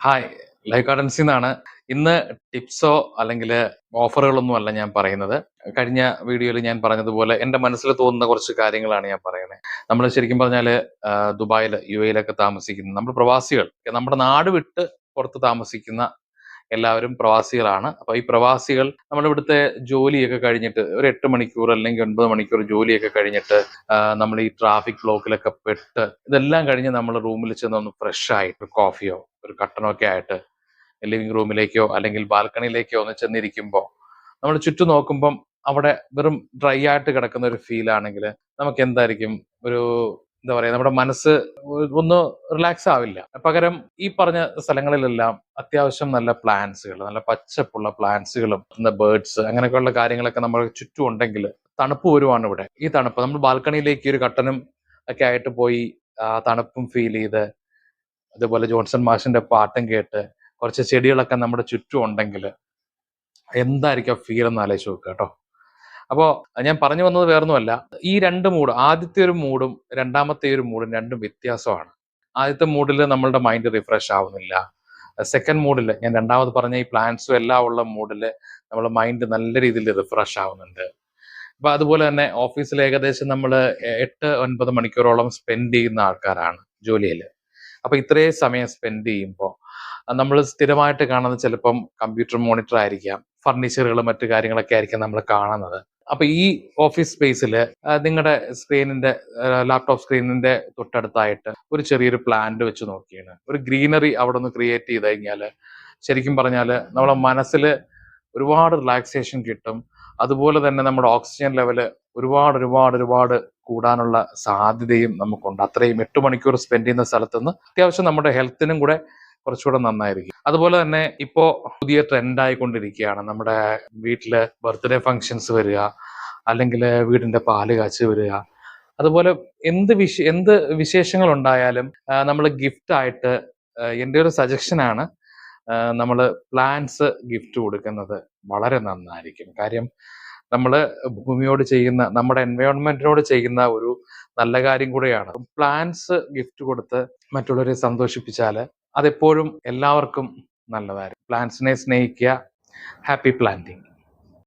Hi life ഗാർഡൻസിൽ നിന്നാണ് ഇന്ന് ടിപ്സോ അല്ലെങ്കിൽ ഓഫറുകളൊന്നും അല്ല ഞാൻ പറയുന്നത്. കഴിഞ്ഞ വീഡിയോയിൽ ഞാൻ പറഞ്ഞതുപോലെ എന്റെ മനസ്സിൽ തോന്നുന്ന കുറച്ച് കാര്യങ്ങളാണ് ഞാൻ പറയുന്നത് നമ്മൾ ശരിക്കും പറഞ്ഞാൽ ദുബായിൽ യു എയിലൊക്കെ താമസിക്കുന്ന നമ്മൾ പ്രവാസികൾ നമ്മുടെ നാട് വിട്ട് പുറത്ത് താമസിക്കുന്ന എല്ലാവരും പ്രവാസികളാണ്. അപ്പോൾ ഈ പ്രവാസികൾ നമ്മുടെ ഇവിടുത്തെ ജോലിയൊക്കെ കഴിഞ്ഞിട്ട് ഒരു എട്ട് മണിക്കൂർ അല്ലെങ്കിൽ ഒൻപത് മണിക്കൂർ ജോലിയൊക്കെ കഴിഞ്ഞിട്ട് നമ്മൾ ഈ ട്രാഫിക് ബ്ലോക്കിലൊക്കെ പെട്ട് ഇതെല്ലാം കഴിഞ്ഞ് നമ്മൾ റൂമിൽ ചെന്ന് ഒന്ന് ഫ്രഷ് ആയിട്ട് കോഫിയോ ഒരു കട്ടനൊക്കെ ആയിട്ട് ലിവിംഗ് റൂമിലേക്കോ അല്ലെങ്കിൽ ബാൽക്കണിയിലേക്കോ ഒന്ന് ചെന്നിരിക്കുമ്പോൾ നമ്മൾ ചുറ്റും നോക്കുമ്പം അവിടെ വെറും ഡ്രൈ ആയിട്ട് കിടക്കുന്ന ഒരു ഫീൽ ആണെങ്കിൽ നമുക്ക് എന്തായിരിക്കും? ഒരു എന്താ പറയാ നമ്മുടെ മനസ്സ് ഒന്ന് റിലാക്സ് ആവില്ല. പകരം ഈ പറഞ്ഞ സ്ഥലങ്ങളിലെല്ലാം അത്യാവശ്യം നല്ല പ്ലാന്റ്സുകൾ നല്ല പച്ചപ്പുള്ള പ്ലാന്റ്സുകളും ബേർഡ്സ് അങ്ങനെയൊക്കെയുള്ള കാര്യങ്ങളൊക്കെ നമ്മൾ ചുറ്റും ഉണ്ടെങ്കിൽ തണുപ്പ് വരുവാണ് ഇവിടെ. ഈ തണുപ്പ് നമ്മൾ ബാൽക്കണിയിലേക്ക് ഒരു കട്ടനും ഒക്കെ ആയിട്ട് പോയി തണുപ്പും ഫീൽ ചെയ്ത് അതുപോലെ ജോൺസൺ മാഷിന്റെ പാട്ടും കേട്ട് കുറച്ച് ചെടികളൊക്കെ നമ്മുടെ ചുറ്റും ഉണ്ടെങ്കിൽ എന്തായിരിക്കും ഫീൽ എന്ന് ആലോചിച്ച് നോക്കുക കേട്ടോ. അപ്പോൾ ഞാൻ പറഞ്ഞു വന്നത് വേറൊന്നുമല്ല. ഈ രണ്ട് മൂഡ് ആദ്യത്തെ ഒരു മൂഡും രണ്ടാമത്തെ ഒരു മൂഡും രണ്ടും വ്യത്യാസമാണ്. ആദ്യത്തെ മൂഡിൽ നമ്മളുടെ മൈൻഡ് റിഫ്രഷ് ആവുന്നില്ല. സെക്കൻഡ് മൂഡിൽ ഞാൻ രണ്ടാമത് പറഞ്ഞ ഈ പ്ലാൻസും എല്ലാം ഉള്ള മൂഡിൽ നമ്മുടെ മൈൻഡ് നല്ല രീതിയിൽ റിഫ്രഷ് ആവുന്നുണ്ട്. അപ്പൊ അതുപോലെ തന്നെ ഓഫീസിൽ ഏകദേശം നമ്മൾ എട്ട് ഒൻപത് മണിക്കൂറോളം സ്പെൻഡ് ചെയ്യുന്ന ആൾക്കാരാണ് ജോലിയിൽ അപ്പൊ ഇത്രയും സമയം സ്പെൻഡ് ചെയ്യുമ്പോൾ നമ്മൾ സ്ഥിരമായിട്ട് കാണുന്നത് ചിലപ്പം കമ്പ്യൂട്ടർ മോണിറ്റർ ആയിരിക്കാം ഫർണിച്ചറുകൾ മറ്റു കാര്യങ്ങളൊക്കെ ആയിരിക്കും നമ്മൾ കാണുന്നത്. അപ്പൊ ഈ ഓഫീസ് സ്പേസിൽ നിങ്ങളുടെ സ്ക്രീനിന്റെ ലാപ്ടോപ്പ് സ്ക്രീനിന്റെ തൊട്ടടുത്തായിട്ട് ഒരു ചെറിയൊരു പ്ലാന്റ് വെച്ച് നോക്കിയാണ്. ഒരു ഗ്രീനറി അവിടെ ഒന്ന് ക്രിയേറ്റ് ചെയ്ത് കഴിഞ്ഞാൽ ശരിക്കും പറഞ്ഞാൽ നമ്മളെ മനസ്സിൽ ഒരുപാട് റിലാക്സേഷൻ കിട്ടും. അതുപോലെ തന്നെ നമ്മുടെ ഓക്സിജൻ ലെവൽ ഒരുപാട് ഒരുപാട് ഒരുപാട് കൂടാനുള്ള സാധ്യതയും നമുക്കുണ്ട്. അത്രയും എട്ട് മണിക്കൂർ സ്പെൻഡ് ചെയ്യുന്ന സ്ഥലത്തുനിന്ന് അത്യാവശ്യം നമ്മുടെ ഹെൽത്തിനും കൂടെ കുറച്ചുകൂടെ നന്നായിരിക്കും. അതുപോലെ തന്നെ ഇപ്പോ പുതിയ ട്രെൻഡ് ആയിക്കൊണ്ടിരിക്കുകയാണ്. നമ്മുടെ വീട്ടിൽ ബർത്ത്ഡേ ഫങ്ഷൻസ് വരിക അല്ലെങ്കിൽ വീടിന്റെ പാൽ കാച്ച് വരിക. അതുപോലെ എന്ത് വിശ എന്ത് വിശേഷങ്ങൾ ഉണ്ടായാലും നമ്മൾ ഗിഫ്റ്റ് ആയിട്ട് എന്റെ ഒരു സജഷനാണ് നമ്മൾ പ്ലാന്റ്സ് ഗിഫ്റ്റ് കൊടുക്കുന്നത് വളരെ നന്നായിരിക്കും. കാര്യം നമ്മൾ ഭൂമിയോട് ചെയ്യുന്ന നമ്മുടെ എൻവയോൺമെന്റിനോട് ചെയ്യുന്ന ഒരു നല്ല കാര്യം കൂടെയാണ്. പ്ലാന്റ്സ് ഗിഫ്റ്റ് കൊടുത്ത് മറ്റുള്ളവരെ സന്തോഷിപ്പിച്ചാൽ അതെപ്പോഴും എല്ലാവർക്കും നല്ലതായിരിക്കും. പ്ലാന്റ്സിനെ സ്നേഹിക്കുക ഹാപ്പി പ്ലാന്റിങ്